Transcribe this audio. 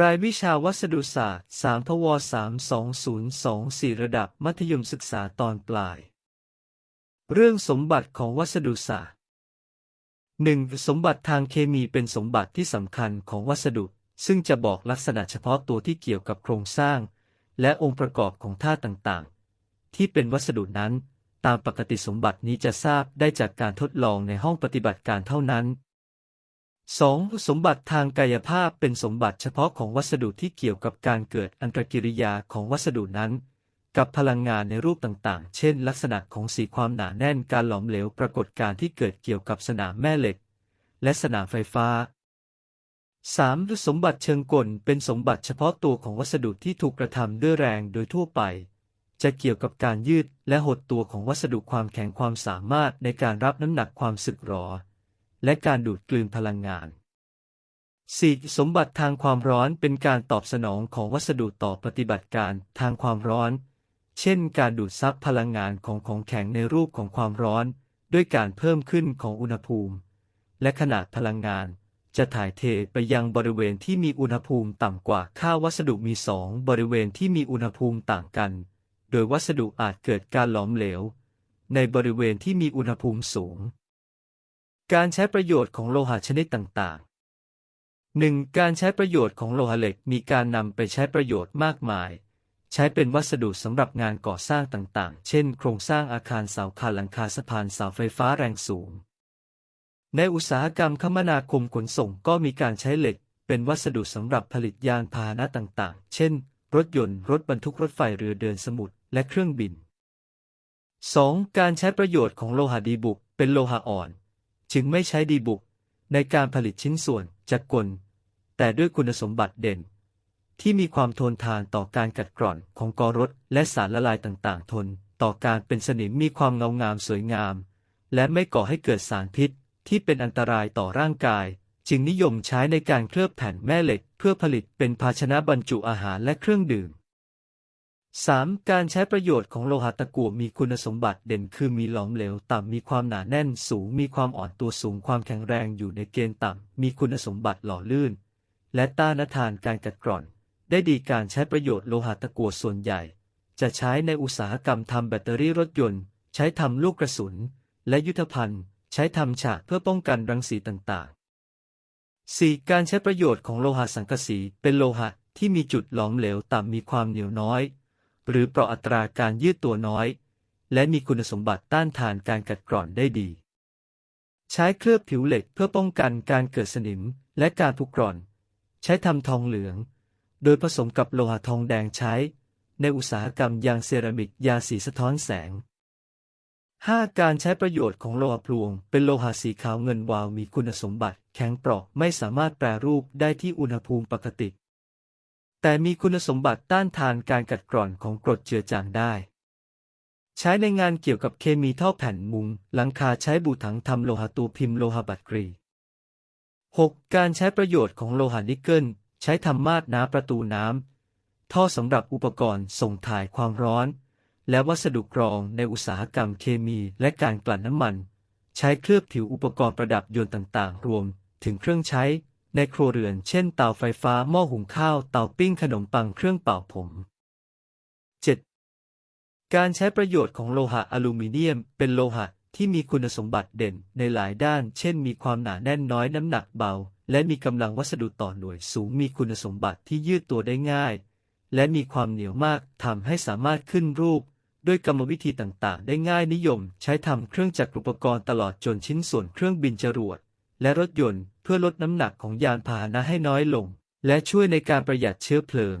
รายวิชาวัสดุศาสตร์3พว32024 ระดับมัธยมศึกษาตอนปลาย เรื่องสมบัติของวัสดุศาสตร์ 1. สมบัติทางเคมีเป็นสมบัติที่สำคัญของวัสดุ ซึ่งจะบอกลักษณะเฉพาะตัวที่เกี่ยวกับโครงสร้าง และองค์ประกอบของธาตุต่างๆ ที่เป็นวัสดุนั้น ตามปกติสมบัตินี้จะทราบได้จากการทดลองในห้องปฏิบัติการเท่านั้น 2. สมบัติทางกายภาพเป็นสมบัติเฉพาะของวัสดุที่เกี่ยวกับการเกิดอันตรกิริยาของวัสดุนั้น กับพลังงานในรูปต่างๆ เช่น ลักษณะของสีความหนาแน่นการหลอมเหลวปรากฏการที่เกิดเกี่ยวกับสนามแม่เหล็ก และสนามไฟฟ้า 3. สมบัติเชิงกลเป็นสมบัติเฉพาะตัวของวัสดุที่ถูกกระทำด้วยแรงโดยทั่วไป จะเกี่ยวกับการยืดและหดตัวของวัสดุความแข็งความสามารถในการรับน้ำหนักความสึกหรอ และการดูดกลืนพลังงาน 4. สมบัติทางความร้อนเป็นการตอบสนองของวัสดุต่อปฏิบัติการทางความร้อน เช่น การดูดซับพลังงานของของแข็งในรูปของความร้อน ด้วยการเพิ่มขึ้นของอุณหภูมิ และขนาดพลังงาน จะถ่ายเทไปยังบริเวณที่มีอุณหภูมิต่ำกว่าค่าวัสดุมีสองบริเวณที่มีอุณหภูมิต่างกัน โดยวัสดุอาจเกิดการหลอมเหลว ในบริเวณที่มีอุณหภูมิสูง การใช้ประโยชน์ของโลหะชนิดต่างๆ 1. การใช้ประโยชน์ของโลหะเหล็กมีการนำไปใช้ประโยชน์มากมาย ใช้เป็นวัสดุสำหรับงานก่อสร้างต่างๆ เช่น โครงสร้างอาคารเสาคานหลังคาสะพานเสาไฟฟ้าแรงสูง ในอุตสาหกรรมคมนาคมขนส่งก็มีการใช้เหล็ก เป็นวัสดุสำหรับผลิตยานพาหนะต่างๆ เช่น รถยนต์ รถบรรทุกรถไฟเรือเดินสมุทรและเครื่องบิน 2. การใช้ประโยชน์ของโลหะดีบุก เป็นโลหะอ่อน จึงไม่ใช้ดีบุก ในการผลิตชิ้นส่วนจักรกล แต่ด้วยคุณสมบัติเด่น ที่มีความทนทานต่อการกัดกร่อนของกอรถและสารละลายต่างๆ ทน ต่อการเป็นสนิมมีความเงางามสวยงาม และไม่ก่อให้เกิดสารพิษที่เป็นอันตรายต่อร่างกาย จึงนิยมใช้ในการเคลือบแผ่นแม่เหล็ก เพื่อผลิตเป็นภาชนะบรรจุอาหารและเครื่องดื่ม 3. การใช้ประโยชน์ของโลหะตะกั่วมีคุณสมบัติเด่นคือมีหลอมเหลวต่ำมีความหนาแน่นสูง มีความอ่อนตัวสูงความแข็งแรงอยู่ในเกณฑ์ต่ำมีคุณสมบัติหล่อลื่น และต้านทานการกัดกร่อน ได้ดีการใช้ประโยชน์โลหะตะกั่วส่วนใหญ่ จะใช้ในอุตสาหกรรมทำแบตเตอรี่รถยนต์ ใช้ทำลูกกระสุน และยุทธภัณฑ์ ใช้ทำฉากเพื่อป้องกันรังสีต่างๆ 4. การใช้ประโยชน์ของโลหะสังกะสีเป็นโลหะที่มีจุดหลอมเหลวต่ำมีความเหนียวน้อย หรือเปราะอัตราการยืดตัวน้อย และมีคุณสมบัติต้านทานการกัดกร่อนได้ดี ใช้เคลือบผิวเหล็กเพื่อป้องกันการเกิดสนิมและการผุกร่อน ใช้ทำทองเหลือง โดยผสมกับโลหะทองแดงใช้ ในอุตสาหกรรมยางเซรามิกยาสีสะท้อนแสง 5. การใช้ประโยชน์ของโลหะพลวง เป็นโลหะสีขาวเงินวาวมีคุณสมบัติ แข็งเปราะไม่สามารถแปรรูปได้ที่อุณหภูมิปกติ แต่มีคุณสมบัติต้านทานการกัดกร่อนของกรดเจือจางได้ ใช้ในงานเกี่ยวกับเคมีท่อแผ่นมุง หลังคาใช้บูถังทำโลหะตัวพิมพ์โลหะบัตกรี 6. การใช้ประโยชน์ของโลหะนิกเกิล ใช้ทำมาดน้ำประตูน้ำ ท่อสำหรับอุปกรณ์ส่งถ่ายความร้อน และวัสดุกรองในอุตสาหกรรมเคมีและการกลั่นน้ำมัน ใช้เคลือบผิวอุปกรณ์ประดับยนต์ต่างๆ รวม ถึงเครื่องใช้ ในครัวเรือนเช่นเตาไฟฟ้าหม้อหุงข้าวเตาปิ้งขนมปังเครื่องเป่าผม 7. การใช้ประโยชน์ของโลหะอลูมิเนียม เป็นโลหะที่มีคุณสมบัติเด่นในหลายด้าน เช่น มีความหนาแน่นน้อยน้ำหนักเบา และมีกำลังวัสดุต่อหน่วยสูง มีคุณสมบัติที่ยืดตัวได้ง่าย และมีความเหนียวมากทำให้สามารถขึ้นรูป ด้วยกรรมวิธีต่างๆ ได้ง่ายนิยม ใช้ทำเครื่องจักรอุปกรณ์ตลอดจนชิ้นส่วนเครื่องบินจรวด และรถยนต์ เพื่อลดน้ำหนักของยานพาหนะให้น้อยลง และช่วยในการประหยัดเชื้อเพลิง